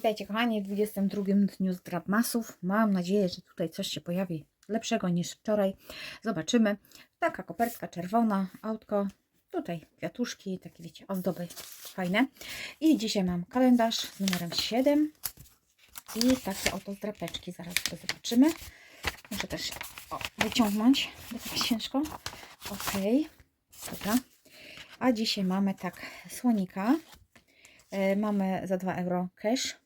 Witajcie kochani w 22 dniu Zdradmasów. Mam nadzieję, że tutaj coś się pojawi lepszego niż wczoraj. Zobaczymy. Taka kopertka czerwona, autko. Tutaj kwiatuszki, takie wiecie, ozdoby fajne. I dzisiaj mam kalendarz z numerem 7. I takie oto zdrapeczki. Zaraz to zobaczymy. Muszę też o, wyciągnąć, bo tak ciężko. Ok, dobra. A dzisiaj mamy tak słonika. E, Mamy za 2 euro cash,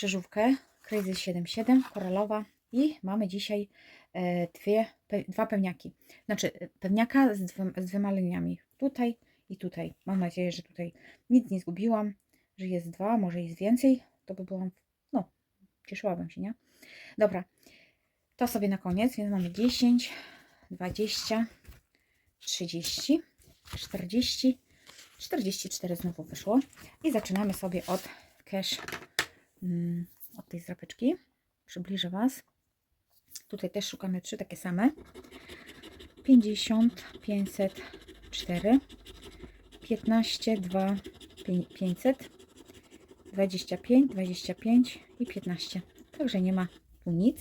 krzyżówkę, Crazy 77, koralowa i mamy dzisiaj e, dwie, dwa pewniaki. Znaczy e, pewniaka z, dwoma, z dwiema liniami. Tutaj i tutaj. Mam nadzieję, że tutaj nic nie zgubiłam, że jest dwa, może jest więcej. To by byłam, no, cieszyłabym się, nie? Dobra, to sobie na koniec, więc mamy 10, 20, 30, 40, 44 znowu wyszło. I zaczynamy sobie od cash, od tej zrapeczki. Przybliżę Was. Tutaj też szukamy trzy takie same. 50, 504, 15, 2, 500, 25, 25 i 15. Także nie ma tu nic.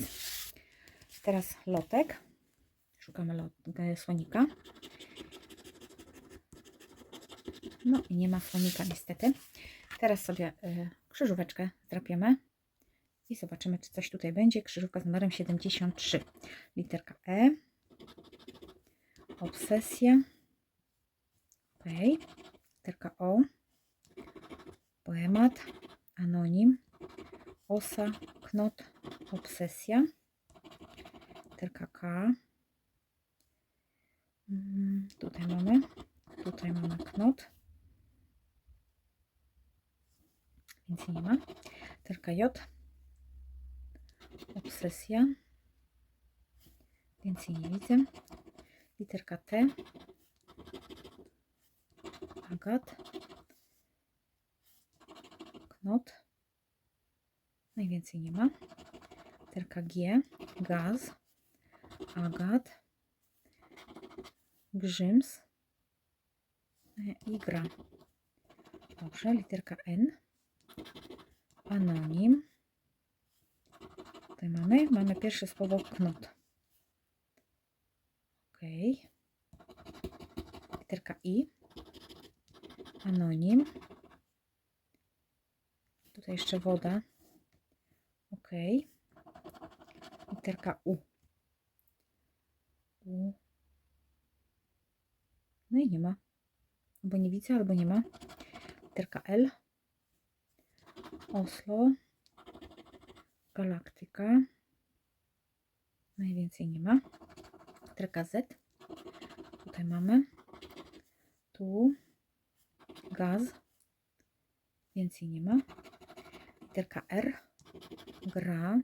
Teraz lotek. Szukamy lot, e, słonika. No i nie ma słonika niestety. Teraz sobie y, krzyżóweczkę drapiemy i zobaczymy, czy coś tutaj będzie. Krzyżówka z numerem 73. Literka E. Obsesja. OK. Literka O. Poemat. Anonim. Osa. Knot. Obsesja. Literka K. Mm, Tutaj mamy. Tutaj mamy knot. J. Obsesja. Więcej nie widzę. Literka T. Agat. Knot. Najwięcej nie ma. Literka G. Gaz. Agat. Grzyms. I gra. Dobrze, literka N. Anonim. Tutaj mamy, mamy pierwsze słowo knot. Ok. Literka I. Anonim. Tutaj jeszcze woda. Ok. Literka U. U. No i nie ma. Albo nie widzę, albo nie ma. Literka L. Oslo. Galaktyka. Najwięcej nie ma. Z. Tutaj mamy. Tu. Gaz. Więcej nie ma. Literka R. Gra.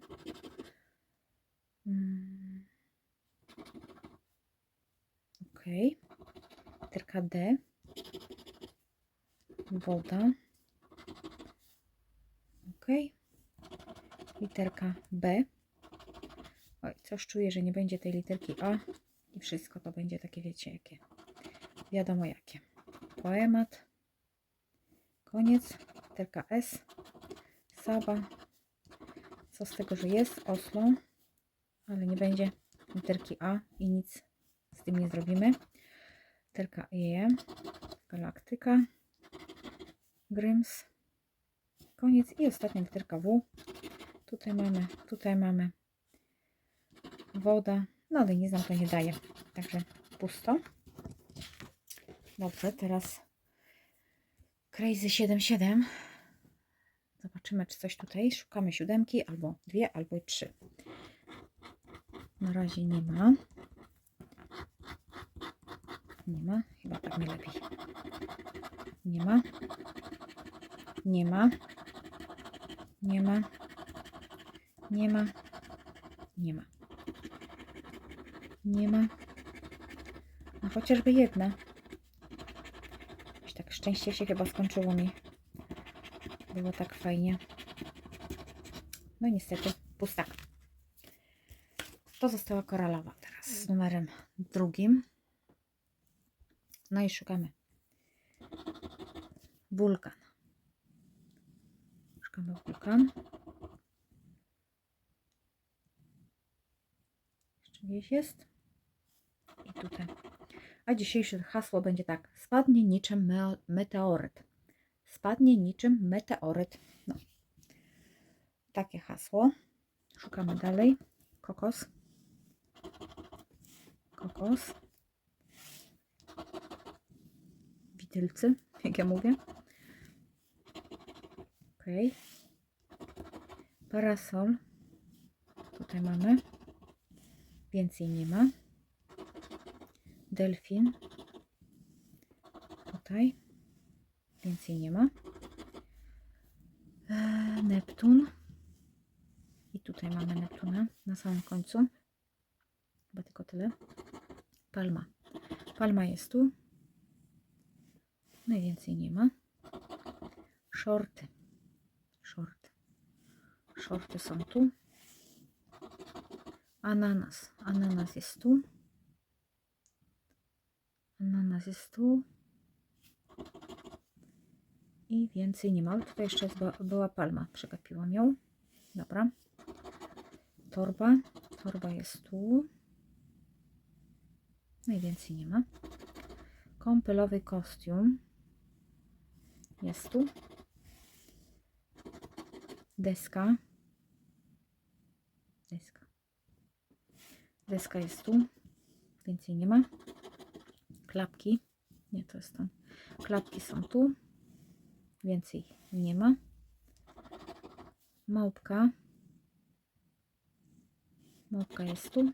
Mm. Ok. D. Woda. Ok. Literka B. Oj, coś czuję, że nie będzie tej literki A. I wszystko to będzie takie, wiecie, jakie. Wiadomo jakie. Poemat. Koniec. Literka S. Saba. Co z tego, że jest? Oslo. Ale nie będzie literki A i nic z tym nie zrobimy. Literka E. Galaktyka. Gryms. Koniec i ostatnia literka W. Tutaj mamy, tutaj mamy woda. No ale nic nam to nie daje. Także pusto. Dobrze, teraz Crazy 77. Zobaczymy, czy coś tutaj. Szukamy siódemki, albo dwie, albo trzy. Na razie nie ma. Nie ma. Chyba tak nie lepiej. Nie ma. Nie ma. Nie ma. Nie ma. Nie ma. Nie ma. No chociażby jedna. Tak szczęście się chyba skończyło mi. Było tak fajnie. No niestety pustak. To została koralowa teraz z numerem drugim. No i szukamy. Wulkan. Szukamy wulkan. Jeszcze gdzieś jest. I tutaj. A dzisiejsze hasło będzie tak. Spadnie niczym me- meteoryt. Spadnie niczym meteoryt. No. Takie hasło. Szukamy dalej. Kokos. Kokos. Witylcy, jak ja mówię. Ok. Parasol. Tutaj mamy. Więcej nie ma. Delfin. Tutaj. Więcej nie ma. Eee, Neptun. I tutaj mamy Neptuna na samym końcu. Chyba tylko tyle. Palma. Palma jest tu. Najwięcej nie ma. Shorty. Shorty są tu. Ananas. Ananas jest tu. Ananas jest tu. I więcej nie ma. Tutaj jeszcze była- była palma. Przegapiłam ją. Dobra. Torba. Torba jest tu. Najwięcej nie ma. Kąpielowy kostium. Jest tu. Deska. Deska jest tu. Więcej nie ma. Klapki. Nie, to jest tam. Klapki są tu. Więcej nie ma. Małpka. Małpka jest tu.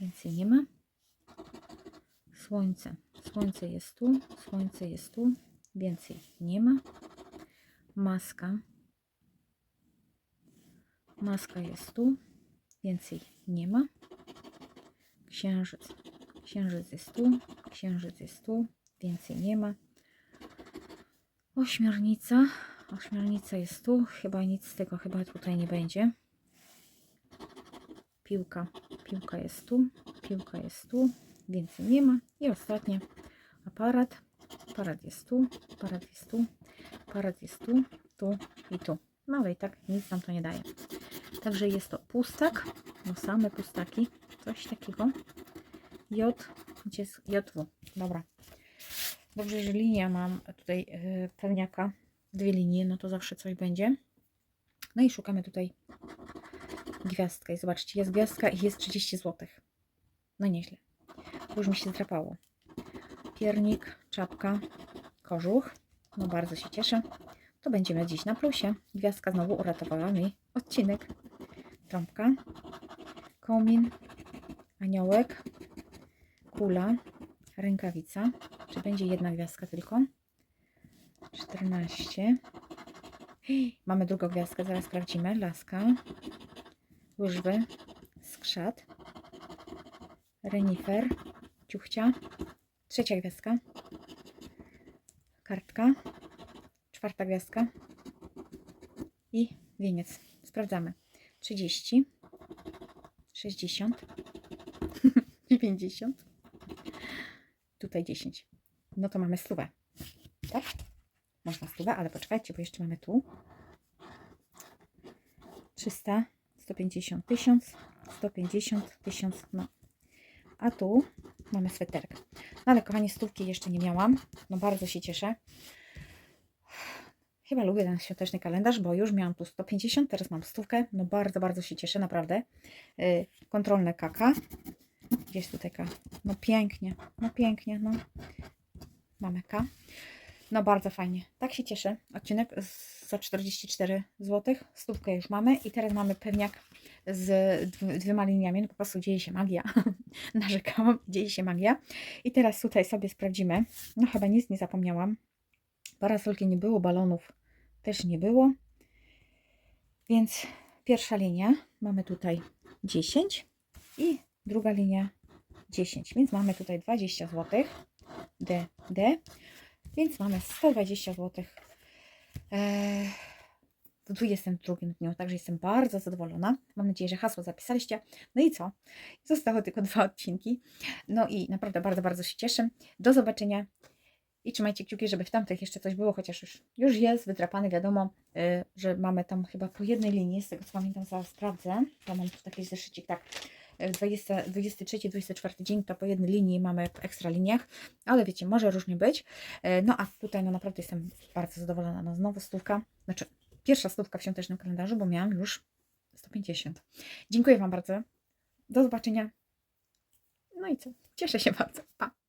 Więcej nie ma. Słońce. Słońce jest tu. Słońce jest tu. Więcej nie ma. Maska. Maska jest tu. Więcej nie ma. Księżyc. Księżyc jest tu. Księżyc jest tu. Więcej nie ma. Ośmiornica. Ośmiornica jest tu. Chyba nic z tego chyba tutaj nie będzie. Piłka. Piłka jest tu. Piłka jest tu. Więcej nie ma. I ostatnie. Aparat. Aparat jest tu. Aparat jest tu. Aparat jest tu. Tu i tu. No ale i tak nic nam to nie daje. Także jest to pustak. No same pustaki. Coś takiego. J. Gdzie jest JW? Dobra. Dobrze, że linia mam tutaj yy, pewniaka. Dwie linie, no to zawsze coś będzie. No i szukamy tutaj gwiazdkę. I zobaczcie, jest gwiazdka i jest 30 zł. No nieźle. Już mi się zdrapało. Piernik, czapka, kożuch. No bardzo się cieszę. To będziemy dziś na plusie. Gwiazdka znowu uratowała mi odcinek. Trąbka, komin, aniołek, kula, rękawica. Czy będzie jedna gwiazdka tylko? 14. Mamy drugą gwiazdkę, zaraz sprawdzimy. Laska, łyżwy, skrzat, renifer, ciuchcia, trzecia gwiazdka, kartka, czwarta gwiazdka i wieniec. Sprawdzamy. 30, 60, 90, tutaj 10. No to mamy stówę. Tak? Można stówę, ale poczekajcie, bo jeszcze mamy tu 300, 150, 1000, 150, 1000, no. A tu mamy sweterek. No ale kochani, stówki jeszcze nie miałam. No bardzo się cieszę. Chyba lubię ten świąteczny kalendarz, bo już miałam tu 150, teraz mam stówkę. No bardzo, bardzo się cieszę, naprawdę. Yy, kontrolne kaka. Gdzieś tutaj K. No pięknie, no pięknie, no. Mamy K. No bardzo fajnie. Tak się cieszę. Odcinek za 44 zł. Stówkę już mamy i teraz mamy pewniak z dw- dwiema liniami. No po prostu dzieje się magia. Narzekałam, dzieje się magia. I teraz tutaj sobie sprawdzimy. No chyba nic nie zapomniałam. Parasolki nie było, balonów też nie było. Więc pierwsza linia mamy tutaj 10 i druga linia 10. Więc mamy tutaj 20 zł. D, D. Więc mamy 120 zł eee, w 22 dniu. Także jestem bardzo zadowolona. Mam nadzieję, że hasło zapisaliście. No i co? Zostały tylko dwa odcinki. No i naprawdę bardzo, bardzo się cieszę. Do zobaczenia I trzymajcie kciuki, żeby w tamtych jeszcze coś było, chociaż już, już jest wydrapany, wiadomo, y, że mamy tam chyba po jednej linii, z tego co pamiętam, zaraz sprawdzę. To mam tu taki zeszycik, tak. y, 20, 23, 24 dzień to po jednej linii mamy w ekstra liniach, ale wiecie, może różnie być. Y, No a tutaj no naprawdę jestem bardzo zadowolona. No znowu stówka, znaczy pierwsza stówka w świątecznym kalendarzu, bo miałam już 150. Dziękuję Wam bardzo. Do zobaczenia. No i co? Cieszę się bardzo. Pa!